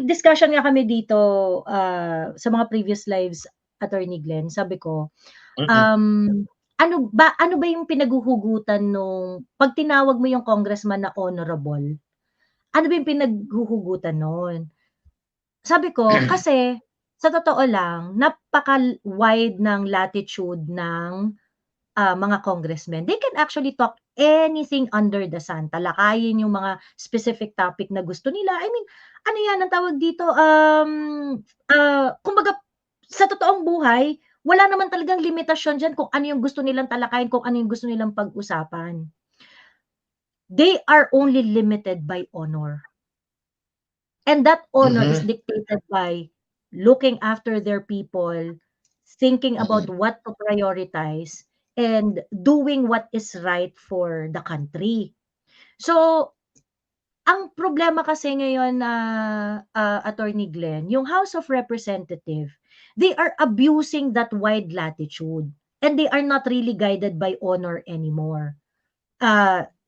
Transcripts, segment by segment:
discussion nga kami dito, ah, sa mga previous lives, Attorney Glenn, sabi ko, um, ano ba ano ba yung pinaghuhugutan nung 'pag tinawag mo yung congressman na honorable, ano ba yung pinaghuhugutan nun? Sabi ko, kasi sa totoo lang, napaka-wide ng latitude ng, ah, mga congressmen. They can actually talk anything under the sun, talakayin yung mga specific topic na gusto nila. I mean, ano yan, ang tawag dito, um, ah, kumbaga sa totoong buhay, wala naman talagang limitasyon diyan kung ano yung gusto nilang talakayin, kung ano yung gusto nilang pag-usapan. They are only limited by honor. And that honor is Mhm. dictated by looking after their people, thinking about Mm. what to prioritize, and doing what is right for the country. So, ang problema kasi ngayon na, ah, Attorney Glenn, yung House of Representative, they are abusing that wide latitude, and they are not really guided by honor anymore.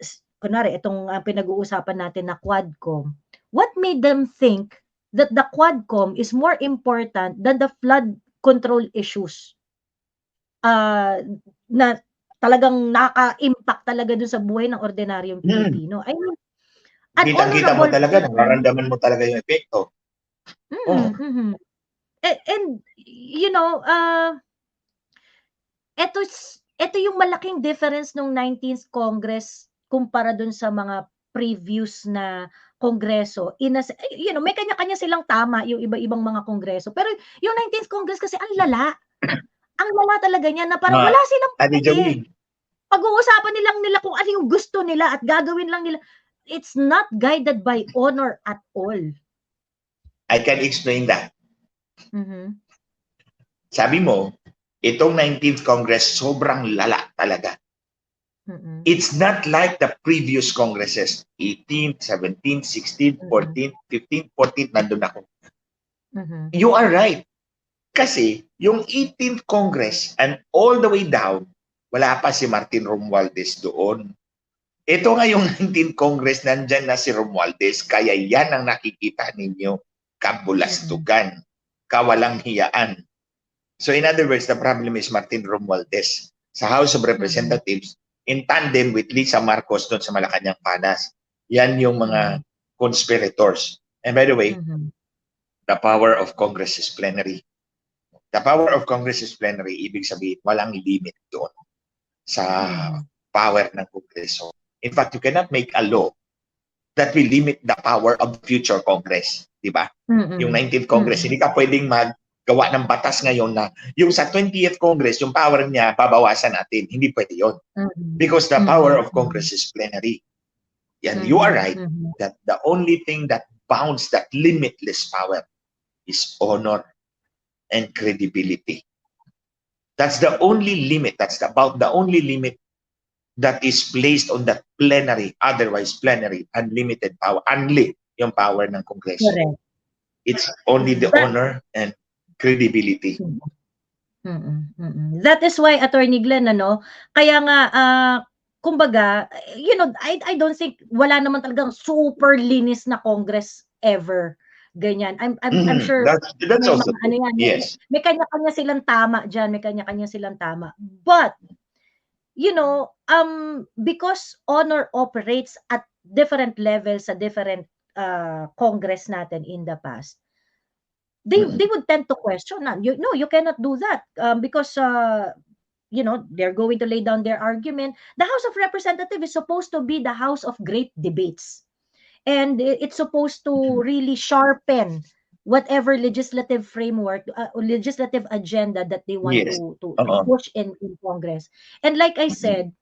S kunwari itong, ah, pinag-uusapan natin na Quadcom, what made them think that the Quadcom is more important than the flood control issues? Ah, na talagang nakaka-impact talaga dun sa buhay ng ordinaryong Hmm. Pilipino. I mean, an Kitang-kita mo talaga, nararamdaman mo talaga yung epekto. Mm, Oo. mhm. A and you know, ah eto eto yung malaking difference nung 19th Congress kumpara dun sa mga previous na kongreso in a you know, may kanya-kanya silang tama yung iba-ibang mga kongreso. Pero yung 19th Congress kasi ang lala. Ang lala talaga niya na parang Ma wala silang. Joey. Pag-uusapan nilang nila kung ano yung gusto nila at gagawin lang nila. It's not guided by honor at all. I can explain that. Mhm. Sabi mo, itong 19th Congress sobrang lala talaga. Mm. It's not like the previous Congresses, 18, 17, 16, Mhm. 14, 15, 14, nandun ako. Mhm. You are right. Kasi yung 18th Congress and all the way down, wala pa si Martin Romualdez doon. Ito nga yung 19th Congress, nandyan na si Romualdez, kaya yan ang nakikita ninyo, kabulastugan, kawalang hiyaan. So in other words, the problem is Martin Romualdez sa House of Representatives in tandem with Lisa Marcos doon sa Malacanang Panas. Yan yung mga conspirators. And by the way, Mhm. the power of Congress is plenary. The power of Congress is plenary, ibig sabihin, walang limit doon sa power ng Kongreso. In fact, you cannot make a law that will limit the power of future Congress. Di ba? Yung 19th Congress, Mm. hindi ka pwedeng maggawa ng batas ngayon na yung sa 20th Congress, yung power niya, babawasan natin. Hindi pwede yon Mhm. Because the power of Congress is plenary. And you are right Mhm. that the only thing that bounds that limitless power is honor and credibility. That's the only limit. That's about the only limit that is placed on that plenary, otherwise plenary, unlimited power, unlit yung power ng Kongreso. Correct. It's only the But- honor and credibility. Mm, mm. That is why Attorney Glenn ano, kaya nga ah, kumbaga, you know, I I don't think wala naman talagang super linis na Congress ever. Ganyan. I'm I'm, I'm Mhm. sure That's, that's also mga ano yan, Yes. may kanya-kanya silang tama diyan, may kanya-kanya silang tama. But you know, um because honor operates at different levels sa different uh, Congress natin in the past. They Mhm. they would tend to question na, you no, you cannot do that um, because uh, you know, they're going to lay down their argument. The House of Representatives is supposed to be the house of great debates. And it's supposed to really sharpen whatever legislative framework, uh, legislative agenda that they want Yes. to to, Oo. push in in Congress. And like I Mhm. said,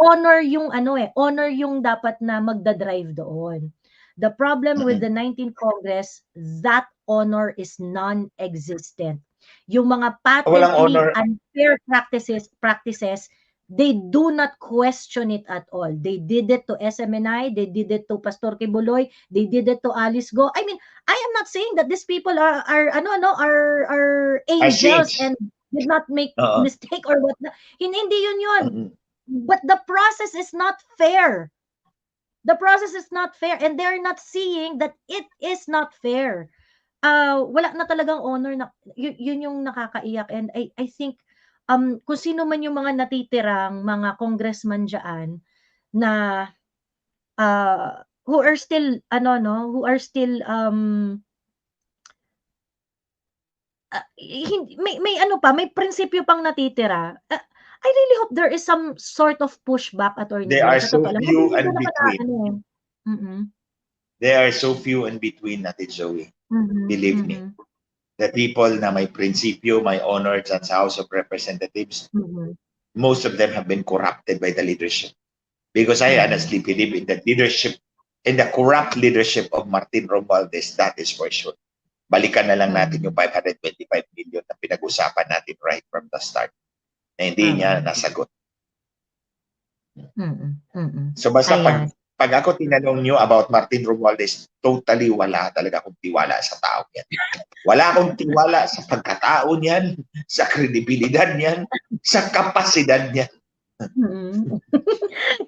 honor yung ano eh, honor yung dapat na magda-drive doon. The problem with the 19th Congress, that honor is non-existent. Yung mga patently unfair practices practices they do not question it at all. They did it to SMNI, they did it to Pastor Kibuloy, they did it to Alice Go. I mean, I am not saying that these people are are ano ano are are angels and did not make Oo. mistake or what. Hindi, yun yun. Mhm. But the process is not fair. The process is not fair and they're not seeing that it is not fair. ah, wala na talagang honor na yu yun yung nakakaiyak and I I think, um, kung sino man yung mga natitirang mga congressman diyaan na, ah, who are still ano 'no, who are still, um hin may may ano pa, may prinsipyo pang natitira. Ah, I really hope there is some sort of pushback, Attorney They Glenn, are so lang. few and between. ano, eh mm. They are so few in between, Ate Joey. Mhm, Believe me. The people na may prinsipyo, may honor dyan sa House of Representatives, mhm. most of them have been corrupted by the leadership. Because I honestly believe in the leadership, in the corrupt leadership of Martin Romualdez, that is for sure. Balikan na lang natin yung 525 million na pinag-usapan natin right from the start na hindi niya Tama. nasagot. Mm, mm. So basta Ayan. pag ako tinanong nyo about Martin Romualdez, totally wala talaga akong tiwala sa tao niyan. Wala akong tiwala sa pagkatao niyan, sa kredibilidad niyan, sa kapasidad niyan. Mm.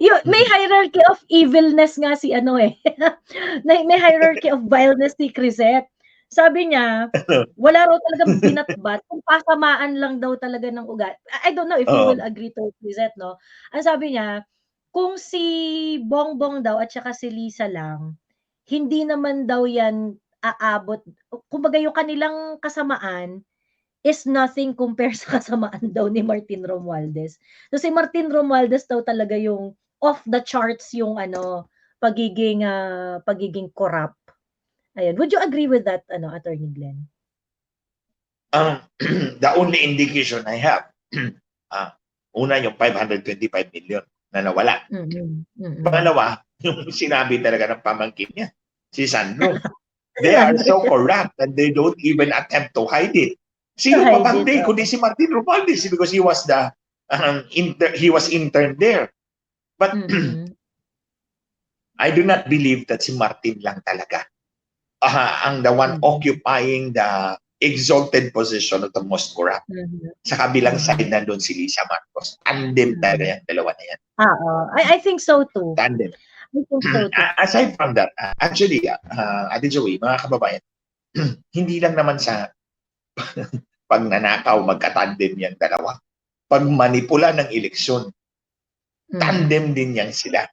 Yu may hierarchy of evilness nga si ano, eh, may may hierarchy of vileness si Crisette. Sabi niya, wala raw talagang binatbat kung kasamaan lang daw talaga ng ugali. I don't know if you Oo. will agree to Crisette 'no. Ang sabi niya, kung si Bongbong daw at saka si Lisa lang, hindi naman daw 'yan aabot kumbaga yung kanilang kasamaan is nothing compare sa kasamaan daw ni Martin Romualdez. So si Martin Romualdez daw talaga yung off the charts yung ano, pagiging, ah, pagiging corrupt. Ayan, would you agree with that ano, Attorney Glenn? Ang the only indication I have, ah, una yung 525 million na nawala. Mm, mm. Pangalawa, yung sinabi talaga ng pamangkin niya, si Sandro. They are so corrupt and they don't even attempt to hide it. Sino pa bang they oo. kundi si Martin Romualdez because he was the um, inter, he was interned there. But Mm. I do not believe that si Martin lang talaga ah, ang the one Mm. occupying the exalted position of the most corrupt. Mhm. Sa kabilang side nandun si Lisa Marcos. Tandem Mm. talaga yan, dalawa na yan. Oo, I I think so too. Tandem. I think so too. A- Aside from that, uh, actually, uh, Ate Joey, mga kababayan, hindi lang naman sa pagnanakaw magkatandem yan dalawa. Pag manipula ng eleksyon, Mm. tandem din yan sila.